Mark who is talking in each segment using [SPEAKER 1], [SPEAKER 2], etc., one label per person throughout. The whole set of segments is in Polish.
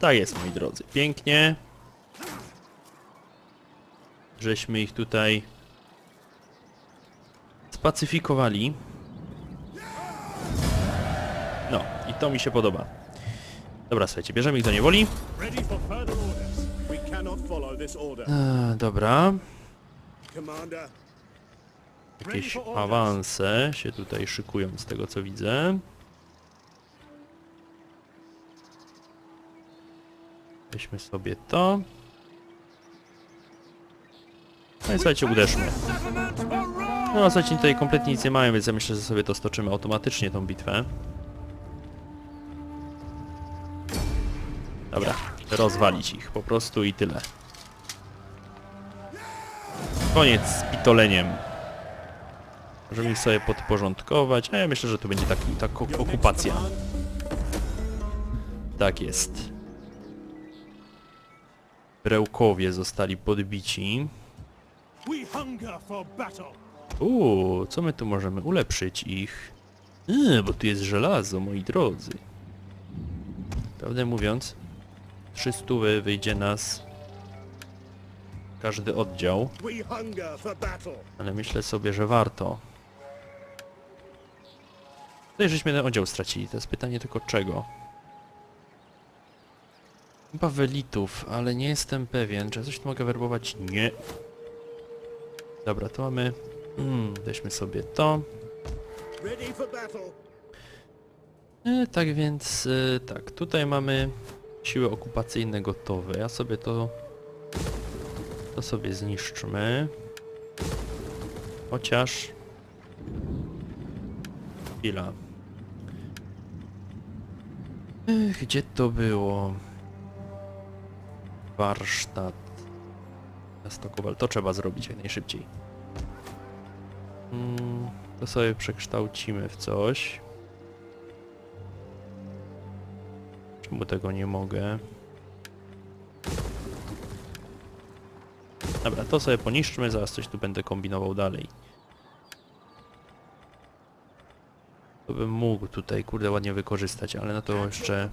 [SPEAKER 1] Tak jest, moi drodzy. Pięknie. Żeśmy ich tutaj spacyfikowali. No, i to mi się podoba. Dobra, słuchajcie, bierzemy ich do niewoli. E, dobra, jakieś awanse się tutaj szykują z tego co widzę. Weźmy sobie to. No i słuchajcie, uderzmy. No, słuchajcie, tutaj kompletnie nic nie mają, więc ja myślę, że sobie to stoczymy automatycznie, tą bitwę. Dobra, rozwalić ich po prostu i tyle. Koniec z pitoleniem. Możemy ich sobie podporządkować, a ja myślę, że to będzie taka okupacja. Tak jest. Brełkowie zostali podbici. Uuu, co my tu możemy ulepszyć ich? Yy, bo tu jest żelazo, moi drodzy. Prawdę mówiąc, 300 wyjdzie nas każdy oddział, ale myślę sobie, że warto. Tutaj żeśmy ten oddział stracili, to jest pytanie tylko czego. Chyba welitów, ale nie jestem pewien, czy ja coś tu mogę werbować? Nie. Dobra, to mamy... Hmm, weźmy sobie to. E, tak więc, e, tak, tutaj mamy siły okupacyjne gotowe. Ja sobie to... To sobie zniszczmy. Chociaż... Chwila. Ech, gdzie to było? Warsztat. Miasto. To trzeba zrobić jak najszybciej. Mm, to sobie przekształcimy w coś. Czemu tego nie mogę? Dobra, to sobie poniszczmy, zaraz coś tu będę kombinował dalej. To bym mógł tutaj, kurde, ładnie wykorzystać, ale na to jeszcze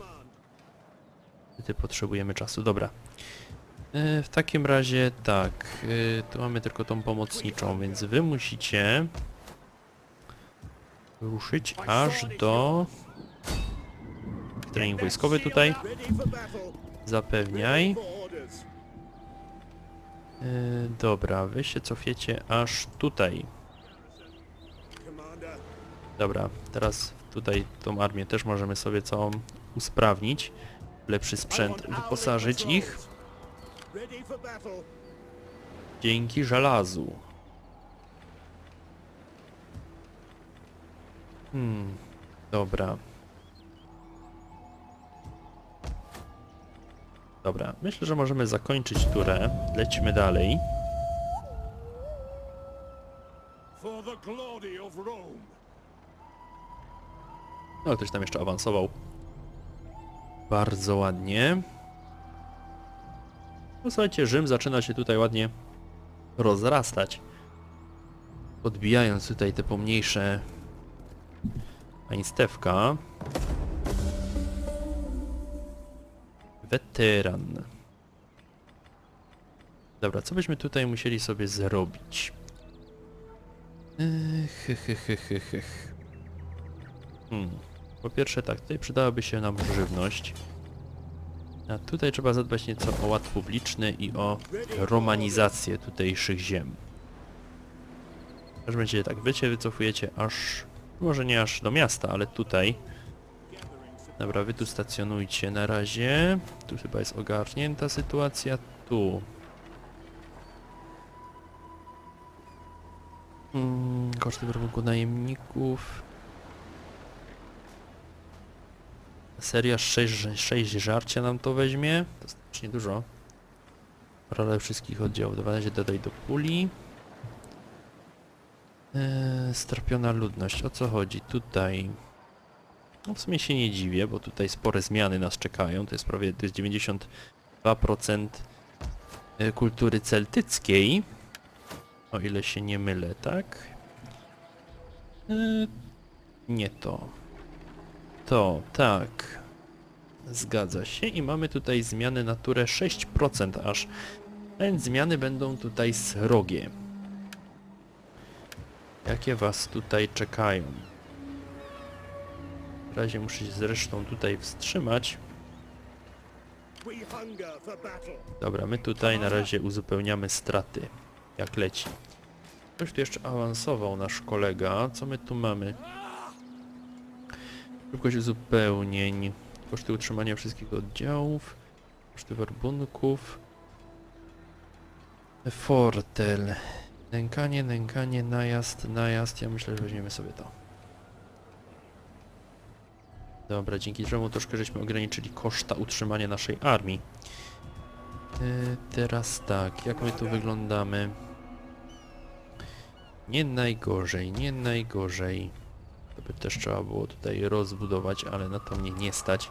[SPEAKER 1] ty potrzebujemy czasu. Dobra. E, w takim razie tak, e, tu mamy tylko tą pomocniczą, więc wy musicie ruszyć aż do trening wojskowy tutaj. Zapewniaj. Yy, dobra, wy się cofiecie aż tutaj. Dobra, teraz tutaj tą armię też możemy sobie całą usprawnić. Lepszy sprzęt, wyposażyć ich dzięki żelazu. Hmm, dobra. Dobra, myślę, że możemy zakończyć turę. Lecimy dalej. No, ktoś tam jeszcze awansował. Bardzo ładnie. No słuchajcie, Rzym zaczyna się tutaj ładnie rozrastać. Podbijając tutaj te pomniejsze państewka. Weteran. Dobra, co byśmy tutaj musieli sobie zrobić? Ech. Hmm. Po pierwsze tak, tutaj przydałaby się nam żywność. A tutaj trzeba zadbać nieco o ład publiczny i o romanizację tutejszych ziem. Aż będziecie tak, wy się wycofujecie aż, może nie aż do miasta, ale tutaj. Dobra, wy tu stacjonujcie na razie. Tu chyba jest ogarnięta sytuacja. Tu. Mm, koszty wyrobunku najemników. Seria 6, 6 żarcia nam to weźmie. To znacznie dużo. Rolę wszystkich oddziałów. Dobra, na razie dodaj do puli. Eee, strapiona ludność. O co chodzi? Tutaj... No w sumie się nie dziwię, bo tutaj spore zmiany nas czekają. To jest prawie to jest 92% e, kultury celtyckiej. O ile się nie mylę, tak? Eee, nie to. To, tak. Zgadza się i mamy tutaj zmiany naturę 6% aż. Więc zmiany będą tutaj srogie. Jakie was tutaj czekają? W razie muszę się zresztą tutaj wstrzymać. Dobra, my tutaj na razie uzupełniamy straty. Jak leci. Ktoś tu jeszcze awansował, nasz kolega. Co my tu mamy? Szybkość uzupełnień. Koszty utrzymania wszystkich oddziałów. Koszty werbunków. Fortel. Nękanie, nękanie, najazd, najazd. Ja myślę, że weźmiemy sobie to. Dobra, dzięki czemu troszkę żeśmy ograniczyli koszta utrzymania naszej armii. Yy, teraz tak, jak my tu wyglądamy? Nie najgorzej, nie najgorzej. By też trzeba było tutaj rozbudować, ale na to mnie nie stać.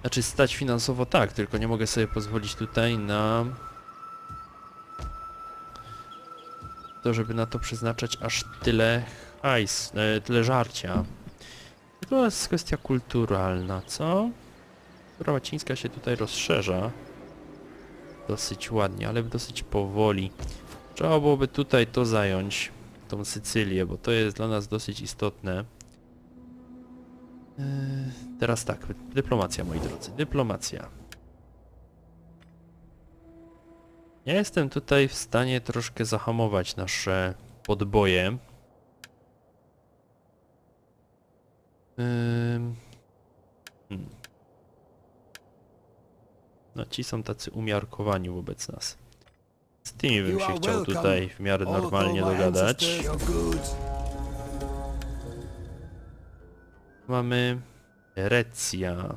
[SPEAKER 1] Znaczy stać finansowo tak, tylko nie mogę sobie pozwolić tutaj na to, żeby na to przeznaczać aż tyle hajs, e, tyle żarcia. To jest kwestia kulturalna, co? Kultura łacińska się tutaj rozszerza dosyć ładnie, ale dosyć powoli. Trzeba byłoby tutaj to zająć, tą Sycylię, bo to jest dla nas dosyć istotne. Yy, teraz tak, dyplomacja moi drodzy, dyplomacja. Ja jestem tutaj w stanie troszkę zahamować nasze podboje. Ym, hmm. No ci są tacy umiarkowani wobec nas. Z tymi bym się chciał tutaj w miarę normalnie dogadać. Mamy Recja.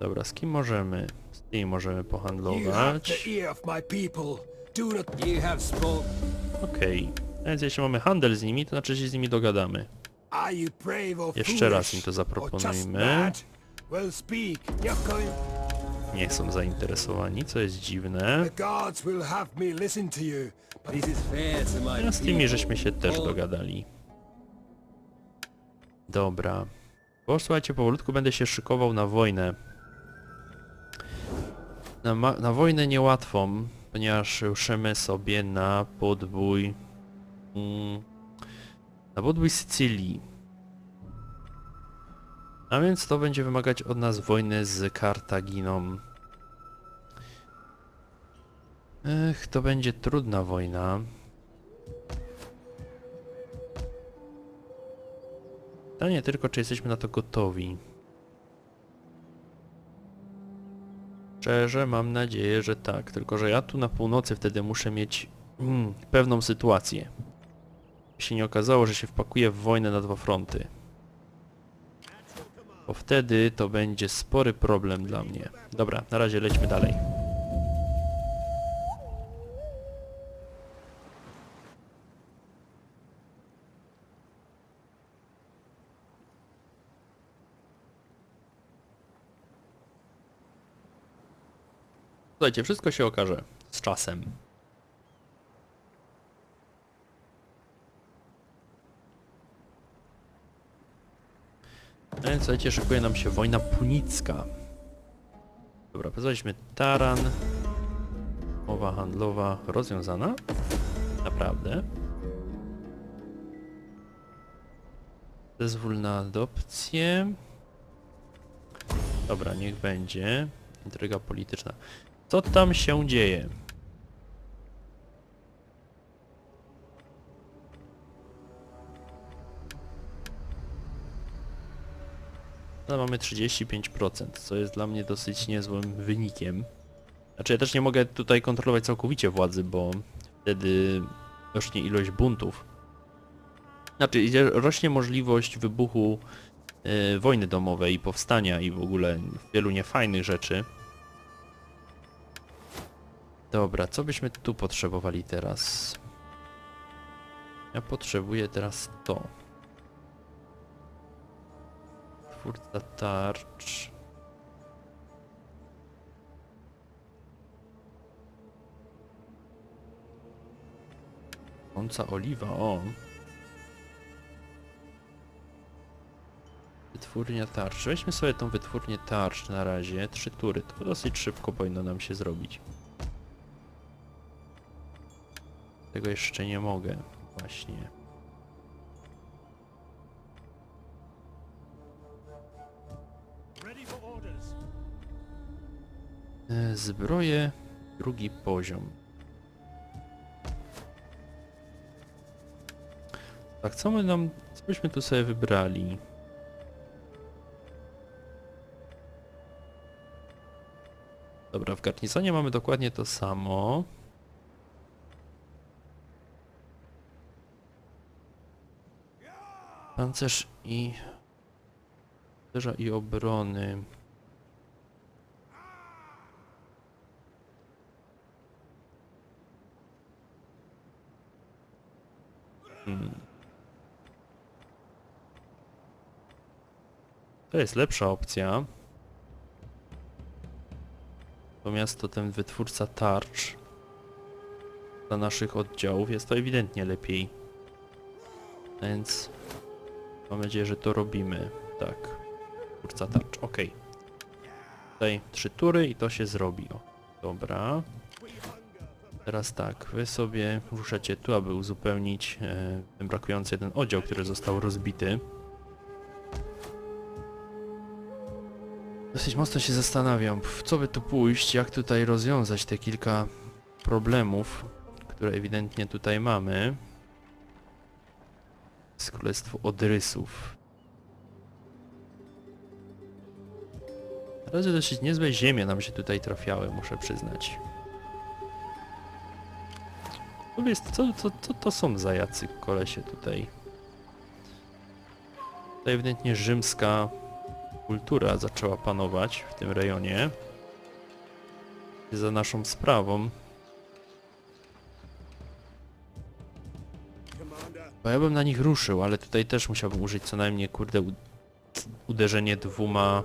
[SPEAKER 1] Dobra, z kim możemy? Z tymi możemy pohandlować. Okej. A Więc jeśli mamy handel z nimi, to znaczy się z nimi dogadamy. Jeszcze raz im to zaproponujmy. Nie są zainteresowani, co jest dziwne.
[SPEAKER 2] The gods will have me listen to you. But is it fair to my
[SPEAKER 1] A z tymi żeśmy się też dogadali. Dobra. Bo słuchajcie, powolutku będę się szykował na wojnę. Na, na wojnę niełatwą, ponieważ ruszemy sobie na podbój... Mm, na podbój Sycylii. A więc to będzie wymagać od nas wojny z Kartaginą. Ech, to będzie trudna wojna. Pytanie tylko, czy jesteśmy na to gotowi. Szczerze mam nadzieję, że tak, tylko że ja tu na północy wtedy muszę mieć mm, pewną sytuację. Się nie okazało, że się wpakuję w wojnę na dwa fronty. Bo wtedy to będzie spory problem dla mnie. Dobra, na razie lećmy dalej. Słuchajcie, wszystko się okaże z czasem. Więc słuchajcie, szykuje nam się wojna punicka. Dobra, poznaliśmy taran. Mowa handlowa rozwiązana. Naprawdę. Zezwól na adopcję. Dobra, niech będzie. Intryga polityczna. Co tam się dzieje? No mamy 35%, co jest dla mnie dosyć niezłym wynikiem. Znaczy ja też nie mogę tutaj kontrolować całkowicie władzy, bo wtedy rośnie ilość buntów. Znaczy rośnie możliwość wybuchu e, wojny domowej i powstania i w ogóle wielu niefajnych rzeczy. Dobra, co byśmy tu potrzebowali teraz? Ja potrzebuję teraz to. Twórca tarcz. Gorąca oliwa, o. Wytwórnia tarcz. Weźmy sobie tą wytwórnię tarcz na razie. Trzy tury. To dosyć szybko powinno nam się zrobić. Tego jeszcze nie mogę. Właśnie. Zbroje, drugi poziom. Tak, co my nam, co byśmy tu sobie wybrali? Dobra, w garnizonie mamy dokładnie to samo. Pancerz i... Pancerza i obrony. Hmm. To jest lepsza opcja. Natomiast to ten wytwórca tarcz dla naszych oddziałów jest to ewidentnie lepiej. Więc mam nadzieję, że to robimy. Tak. Twórca tarcz, ok. Tutaj trzy tury i to się zrobi. O, dobra. Teraz tak, wy sobie ruszacie tu, aby uzupełnić e, brakujący jeden oddział, który został rozbity. Dosyć mocno się zastanawiam, w co by tu pójść, jak tutaj rozwiązać te kilka problemów, które ewidentnie tutaj mamy. Z Królestwo Odrysów. Na razie dosyć niezłe ziemie nam się tutaj trafiały, muszę przyznać. Powiedz, co, co, co to są za jacy kolesie tutaj? Tutaj ewidentnie rzymska kultura zaczęła panować w tym rejonie. Za naszą sprawą. Bo ja bym na nich ruszył, ale tutaj też musiałbym użyć co najmniej, kurde, uderzenie dwoma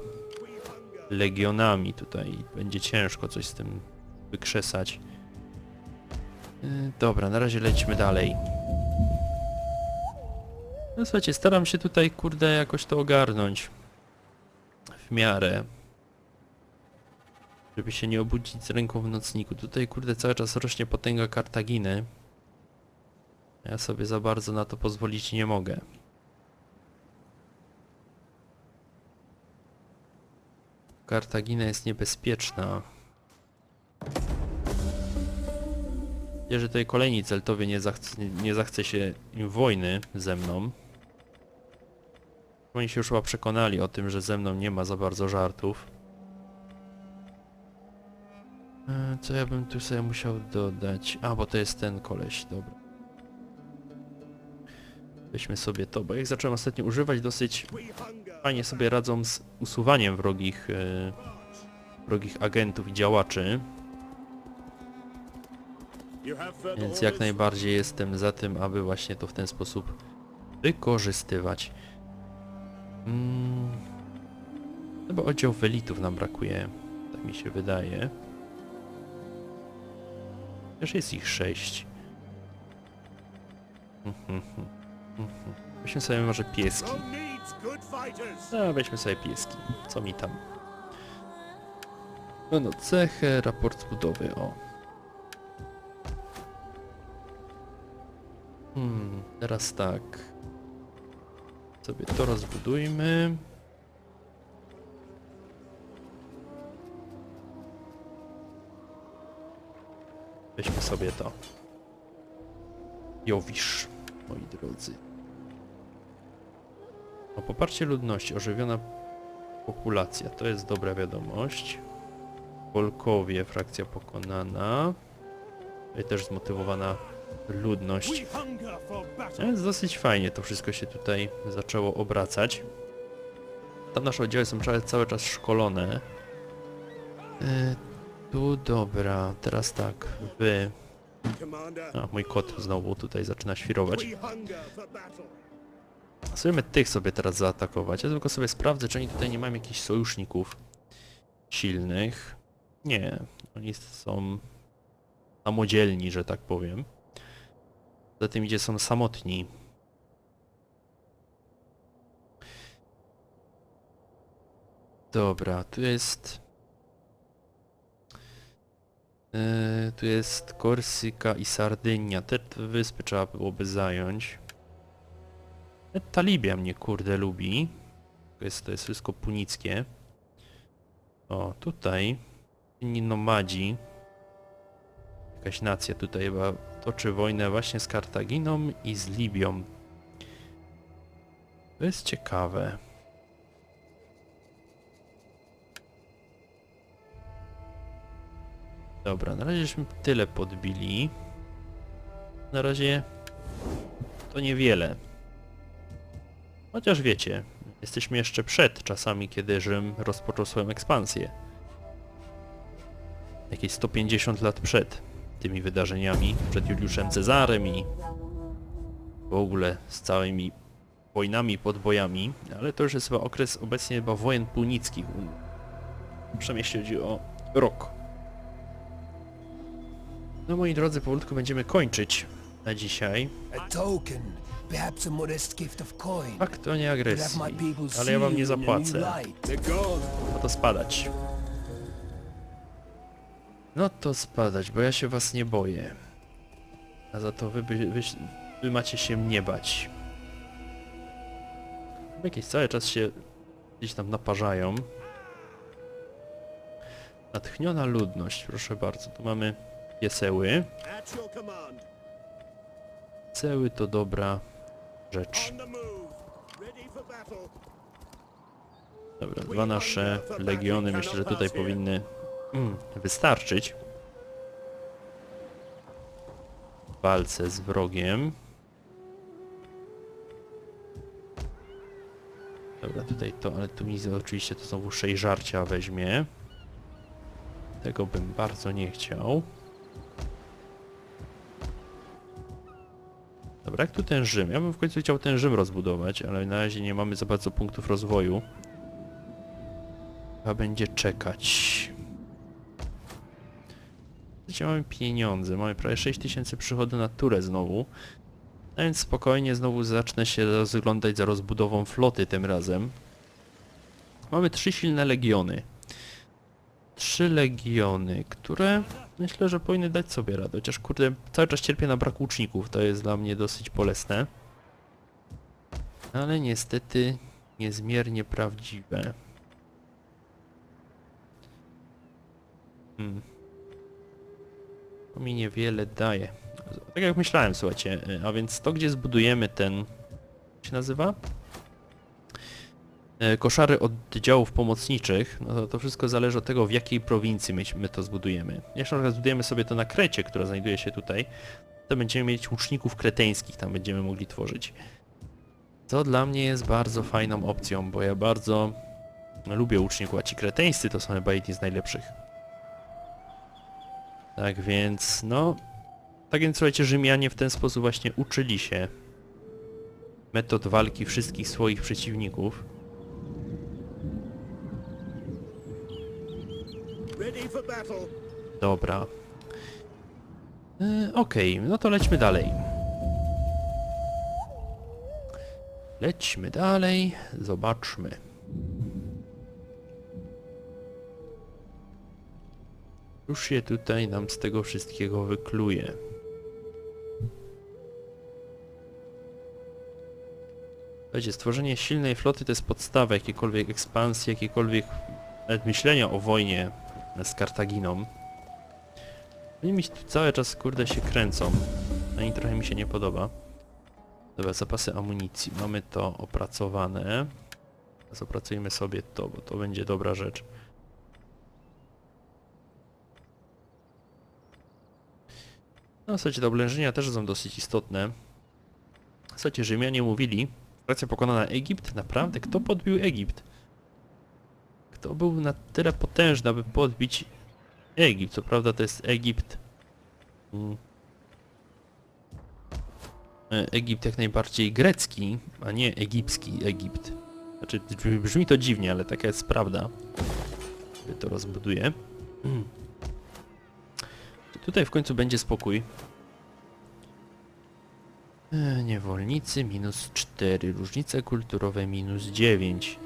[SPEAKER 1] legionami tutaj. Będzie ciężko coś z tym wykrzesać. Yy, Dobra, na razie lećmy dalej. No słuchajcie, staram się tutaj, kurde, jakoś to ogarnąć. W miarę. Żeby się nie obudzić z ręką w nocniku. Tutaj, kurde, cały czas rośnie potęga Kartaginy. Ja sobie za bardzo na to pozwolić nie mogę. Kartagina jest niebezpieczna. Że tutaj kolejni Celtowie nie zachce, nie zachce się im wojny ze mną. Oni się już chyba przekonali o tym, że ze mną nie ma za bardzo żartów. E, Co ja bym tu sobie musiał dodać? A, bo to jest ten koleś, dobra. Weźmy sobie to, bo jak zacząłem ostatnio używać, dosyć fajnie sobie radzą z usuwaniem wrogich, e, wrogich agentów i działaczy. Więc jak najbardziej jestem za tym, aby właśnie to w ten sposób wykorzystywać. Mm. Chyba oddział welitów nam brakuje, tak mi się wydaje. Też jest ich sześć. Weźmy sobie może pieski. No, weźmy sobie pieski. Co mi tam? No, no, cechę, raport budowy, o. Hmm, teraz tak. Sobie to rozbudujmy. Weźmy sobie to. Jowisz, moi drodzy. O poparcie ludności, ożywiona populacja, to jest dobra wiadomość. Polkowie, frakcja pokonana. Tutaj też zmotywowana ludność. Więc dosyć fajnie to wszystko się tutaj zaczęło obracać. Tam nasze oddziały są cały, czas szkolone. E, tu dobra, teraz tak, wy... A, mój kot znowu tutaj zaczyna świrować. Spróbujmy tych sobie teraz zaatakować. Ja tylko sobie sprawdzę, czy oni tutaj nie mają jakichś sojuszników silnych. Nie, oni są samodzielni, że tak powiem. Za tym idzie są samotni. Dobra, tu jest... Yy, tu jest Korsyka i Sardynia. Te wyspy trzeba byłoby zająć. E, Talibia mnie kurde lubi. To jest, to jest wszystko punickie. O, tutaj inni nomadzi. Jakaś nacja tutaj chyba toczy wojnę właśnie z Kartaginą i z Libią. To jest ciekawe. Dobra, na razie żeśmy tyle podbili. Na razie to niewiele. Chociaż wiecie, jesteśmy jeszcze przed czasami, kiedy Rzym rozpoczął swoją ekspansję. Jakieś 150 lat przed tymi wydarzeniami, przed Juliuszem Cezarem i w ogóle z całymi wojnami, podbojami, ale to już jest chyba okres obecnie chyba wojen punickich. Przynajmniej jeśli chodzi o rok. No moi drodzy, powolutku będziemy kończyć na dzisiaj.
[SPEAKER 2] A a.
[SPEAKER 1] Fakt to nie agresji, ale ja wam nie
[SPEAKER 2] a
[SPEAKER 1] zapłacę. No to spadać. No to spadać, bo ja się was nie boję. A za to wy, by, wy, wy macie się mnie bać. Jakieś cały czas się gdzieś tam naparzają. Natchniona ludność, proszę bardzo. Tu mamy pieseły. Ceły to dobra rzecz. Dobra, dwa nasze legiony myślę, że tutaj powinny wystarczyć. W walce z wrogiem. Dobra, tutaj to, ale tu mi oczywiście to znowu szej żarcia weźmie. Tego bym bardzo nie chciał. Dobra, jak tu ten Rzym? Ja bym w końcu chciał ten Rzym rozbudować, ale na razie nie mamy za bardzo punktów rozwoju. Chyba będzie czekać. Wiecie, mamy pieniądze, mamy prawie 6000 przychodu na turę znowu. A więc spokojnie znowu zacznę się rozglądać za rozbudową floty tym razem. Mamy trzy silne legiony. Trzy legiony, które myślę, że powinny dać sobie radę. Chociaż kurde, cały czas cierpię na brak łuczników, to jest dla mnie dosyć bolesne. Ale niestety niezmiernie prawdziwe. Hmm. To mi niewiele daje. Tak jak myślałem, słuchajcie, y, a więc to gdzie zbudujemy ten... Jak się nazywa? E, Koszary oddziałów pomocniczych, no to, to wszystko zależy od tego w jakiej prowincji my, my to zbudujemy. Jeśli na zbudujemy sobie to na Krecie, która znajduje się tutaj, to będziemy mieć łuczników kreteńskich, tam będziemy mogli tworzyć. To dla mnie jest bardzo fajną opcją, bo ja bardzo lubię łuczników, a ci kreteńscy to są chyba jedni z najlepszych. Tak więc, no... Tak więc słuchajcie, Rzymianie w ten sposób właśnie uczyli się metod walki wszystkich swoich przeciwników. Dobra. Yy, Okej, no to lećmy dalej. Lećmy dalej, zobaczmy. Już się tutaj nam z tego wszystkiego wykluje. Słuchajcie, stworzenie silnej floty to jest podstawa jakiejkolwiek ekspansji, jakiejkolwiek nawet myślenia o wojnie z Kartaginą. Oni mi tu cały czas kurde się kręcą. A i trochę mi się nie podoba. Dobra, zapasy amunicji. Mamy to opracowane. Teraz opracujmy sobie to, bo to będzie dobra rzecz. No słuchajcie, te oblężenia też są dosyć istotne. Słuchajcie, Rzymianie mówili, racja pokonana Egipt? Naprawdę? Kto podbił Egipt? Kto był na tyle potężny, aby podbić Egipt? Co prawda to jest Egipt... mm, e, Egipt jak najbardziej grecki, a nie egipski Egipt. Znaczy, brzmi- to dziwnie, ale taka jest prawda. To rozbuduję. Tutaj w końcu będzie spokój. E, niewolnicy minus 4, różnice kulturowe minus 9.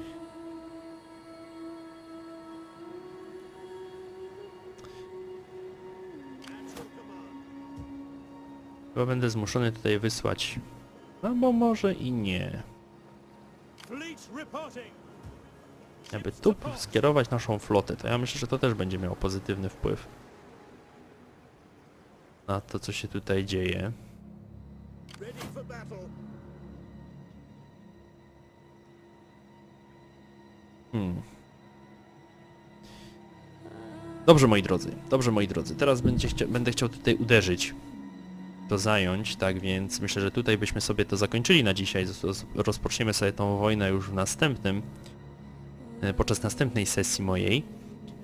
[SPEAKER 1] Chyba będę zmuszony tutaj wysłać. Albo może i nie. Aby tu skierować naszą flotę, to ja myślę, że to też będzie miało pozytywny wpływ na to, co się tutaj dzieje. Hmm. Dobrze, moi drodzy, dobrze, moi drodzy. Teraz będzie chcia będę chciał tutaj uderzyć, to zająć, tak więc myślę, że tutaj byśmy sobie to zakończyli na dzisiaj. Rozpoczniemy sobie tą wojnę już w następnym, e, podczas następnej sesji mojej.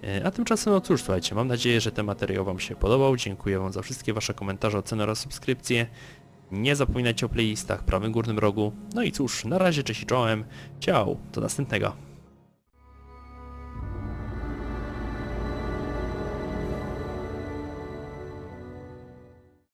[SPEAKER 1] E, A tymczasem, no cóż, słuchajcie, mam nadzieję, że ten materiał Wam się podobał. Dziękuję Wam za wszystkie Wasze komentarze, oceny oraz subskrypcje. Nie zapominajcie o playlistach w prawym górnym rogu. No i cóż, na razie, cześć i czołem. Ciao, do następnego.